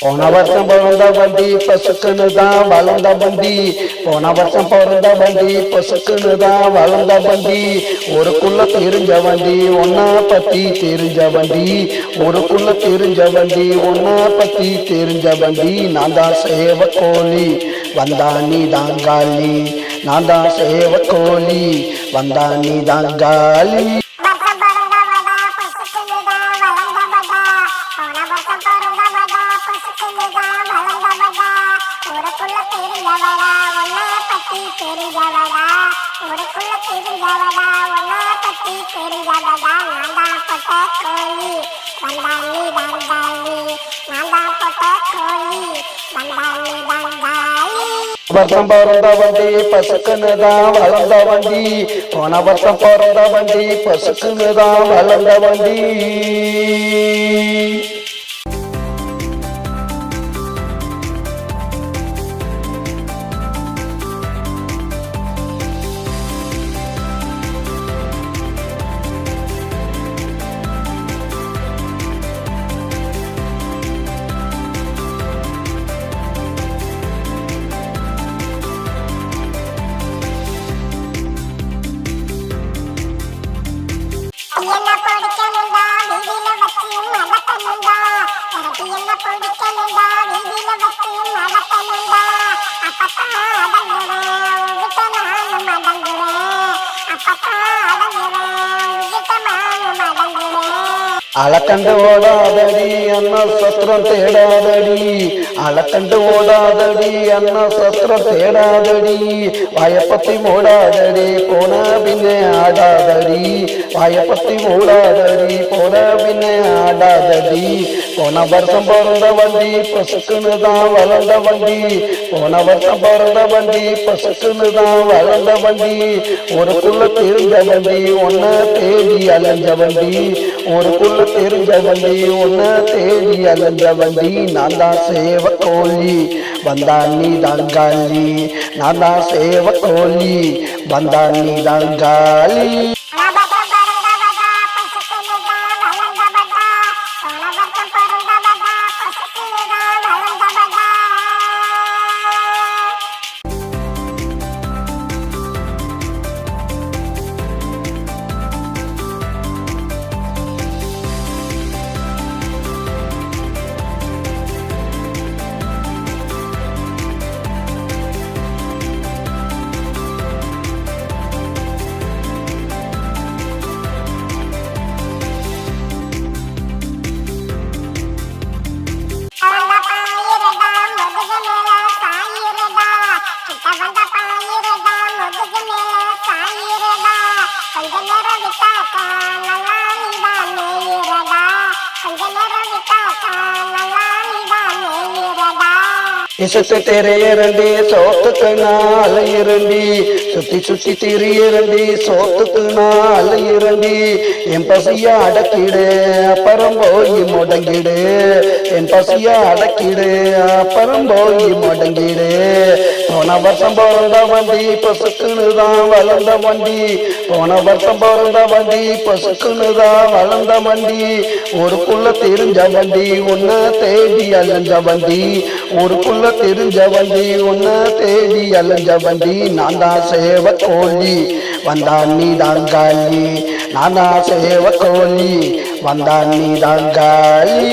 போன வருஷம் பிறந்த வண்டி பசுக்குன்னு தான் வளர்ந்த வண்டி. போன வருஷம் பிறந்த வண்டி பசுக்குன்னு தான் வளர்ந்த வண்டி. ஒருக்குள்ள தெரிஞ்ச வண்டி ஒன்னா பத்தி தெரிஞ்ச வண்டி. ஒருக்குள்ள தெரிஞ்ச வண்டி ஒன்னா பத்தி தெரிஞ்ச வண்டி. நான் தான் சேவ கோழி வந்தா நீ தான் காலி. நான் தான் சேவ கோழி வந்தா நீ தான் காலி. பத்தி தெரிஞ்சவடா உனக்குள்ள தெரிஞ்சவடா உன்னை பத்தி தெரிஞ்சவடா நான் தான் போட்ட கோழி. வந்தாலி வந்தாலி நான் தான் போட்ட கோழி. வந்தாலி வந்தாலி வருஷம் பிறந்த வண்டி பசுக்குன்னு தான் வளர்ந்த வண்டி. போன வருஷம் பிறந்த வண்டி பசுக்குன்னு தான் வளர்ந்த வண்டி. ಚಾಮುಂಡಾ ದೇವಿ அடங்குவேன் அளக்கண்டு ஓடாதடி அண்ணா சத்திரம் தேடாதடி. அளக்கண்டு ஓடாதடி அண்ணா சத்திரம் தேடாதடி. வாயப்பத்தி மூடாதடி போன பின்னே ஆடாதடி. வாயப்பத்தி மூடாதடி போன பின்னே ஆடாதடி. போன வருஷம் பிறந்த வண்டி பசுக்குன்னு தான் வளர்ந்த வண்டி. போன வருஷம் பிறந்த வண்டி பசுக்குன்னு தான் வளர்ந்த வண்டி. ஒருக்குள்ள தெரிஞ்ச வண்டி ஒன்ன தேடி அலைஞ்ச வண்டி. ஒரு குள்ள வண்டி ஒன்ன தேடி அலைஞ்ச வண்டி நான் தான் சேவ கோழி வந்தா நீ தான் காலி நான் தான் சேவ கோழி வந்தா நீ தான் காலி. Càng இசத்து தெரியரண்டி சோத்துக்கு நாள் இரண்டி சுத்தி சுத்தி திரியரண்டி சோத்துக்கு நாள் இரண்டி என் பசிய அடக்கிடு அப்புறம் போய் முடங்கிடு. என் பசிய அடக்கிடு அப்புறம் போய் முடங்கிடு. போன வருஷம் பிறந்த வண்டி பசுக்குன்னு தான் வளர்ந்த வண்டி. போன வருஷம் பிறந்த வண்டி பசுக்குன்னு தான் வளர்ந்த வண்டி. ஒரு ஒருக்குள்ள தெரிஞ்ச வண்டி ஒன்ன தேடி அலைஞ்ச வண்டி. ஊருக்குள்ள தெரிஞ்ச வண்டி ஒன்ன தேடி அலைஞ்ச வண்டி நான் தான் சேவ கோழி. வந்தா நீ தான் காலி நான் தான் சேவ கோழி. வந்தா நீ தான் காலி